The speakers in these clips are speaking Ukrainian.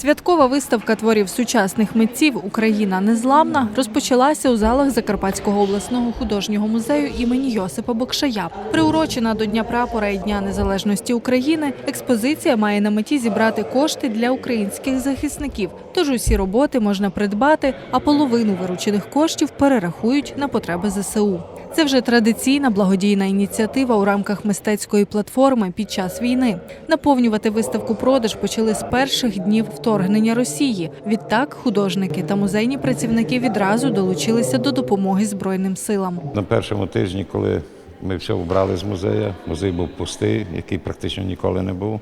Святкова виставка творів сучасних митців Україна незламна розпочалася у залах Закарпатського обласного художнього музею імені Йосипа Бокшая. Приурочена до Дня прапора і Дня Незалежності України, експозиція має на меті зібрати кошти для українських захисників. Тож усі роботи можна придбати, а половину виручених коштів перерахують на потреби ЗСУ. Це вже традиційна благодійна ініціатива у рамках мистецької платформи під час війни. Наповнювати виставку продаж почали з перших днів вторгнення Росії. Відтак художники та музейні працівники відразу долучилися до допомоги Збройним силам. На першому тижні, коли ми все вбрали з музею, музей був пустий, який практично ніколи не був.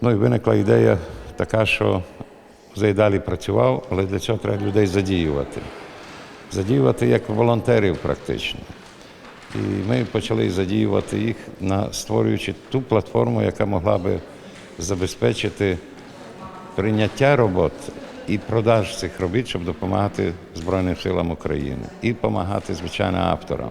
Ну і виникла ідея така, що музей далі працював, але для цього треба людей задіювати. Задіювати як волонтерів практично. І ми почали задіювати їх, на, створюючи ту платформу, яка могла би забезпечити прийняття робот і продаж цих робіт, щоб допомагати Збройним силам України і допомагати, звичайно, авторам.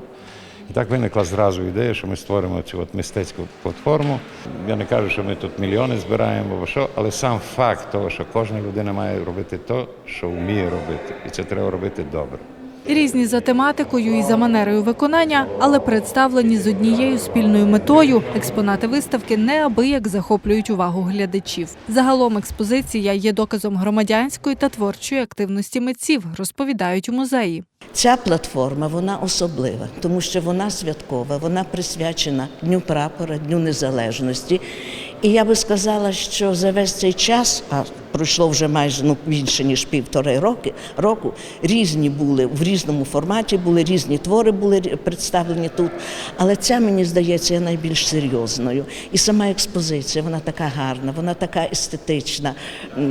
І так виникла зразу ідея, що ми створимо цю от мистецьку платформу. Я не кажу, що ми тут мільйони збираємо або що, але сам факт того, що кожна людина має робити те, що вміє робити, і це треба робити добре. Різні за тематикою і за манерою виконання, але представлені з однією спільною метою. Експонати виставки неабияк захоплюють увагу глядачів. Загалом експозиція є доказом громадянської та творчої активності митців, розповідають у музеї. Ця платформа вона особлива, тому що вона святкова, вона присвячена Дню прапора, Дню Незалежності. І я би сказала, що за весь цей час, а пройшло вже майже ну, більше ніж півтори роки, року, різні були в різному форматі, були різні твори були представлені тут. Але ця мені здається є найбільш серйозною. І сама експозиція, вона така гарна, вона така естетична,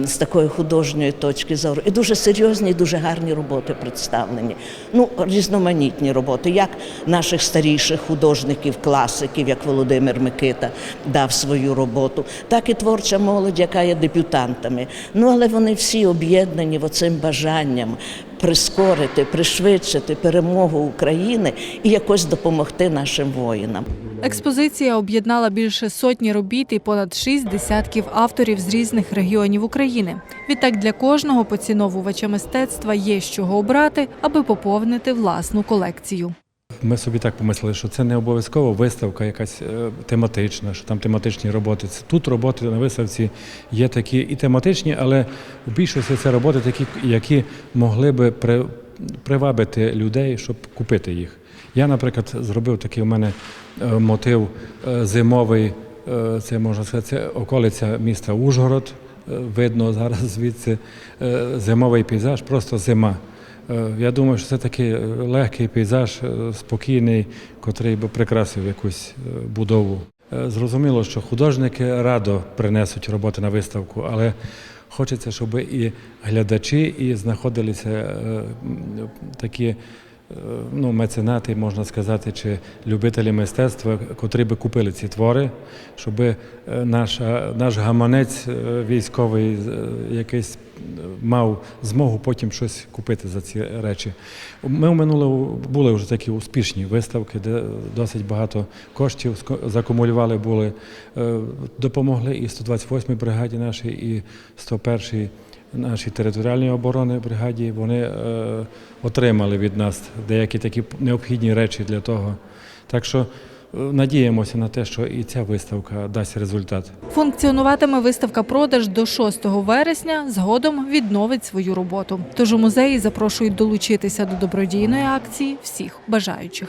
з такої художньої точки зору. І дуже серйозні, і дуже гарні роботи представлені. Ну, різноманітні роботи, як наших старіших художників, класиків, як Володимир Микита дав свою роботу, так і творча молодь, яка є дебютантами. Ну, але вони всі об'єднані оцим бажанням прискорити, пришвидшити перемогу України і якось допомогти нашим воїнам. Експозиція об'єднала більше сотні робіт і понад шість десятків авторів з різних регіонів України. Відтак для кожного поціновувача мистецтва є з чого обрати, аби поповнити власну колекцію. Ми собі так помислили, що це не обов'язково виставка якась е, тематична, що там тематичні роботи. Тут роботи на виставці є такі і тематичні, але в більшості це роботи такі, які могли би при, привабити людей, щоб купити їх. Я, наприклад, зробив такий у мене е, мотив е, зимовий, це можна сказати, це околиця міста Ужгород. Видно зараз звідси зимовий пейзаж, просто зима. Е, Я думаю, що це такий е, легкий пейзаж, е, спокійний, котрий би прикрасив якусь будову. Зрозуміло, що художники радо принесуть роботи на виставку, але хочеться, щоб і глядачі, і знаходилися такі ну, меценати, можна сказати, чи любителі мистецтва, котрі би купили ці твори, щоб наша, наш гаманець військовий якийсь мав змогу потім щось купити за ці речі. Ми в минулому були вже такі успішні виставки, де досить багато коштів закумулювали були. Е, Допомогли і 128-й бригаді нашій, і 101-й нашій територіальній оборони бригаді. Вони е, отримали від нас деякі такі необхідні речі для того. Так що надіємося на те, що і ця виставка дасть результат. Функціонуватиме виставка продаж до 6 вересня. Згодом відновить свою роботу. Тож у музеї запрошують долучитися до добродійної акції всіх бажаючих.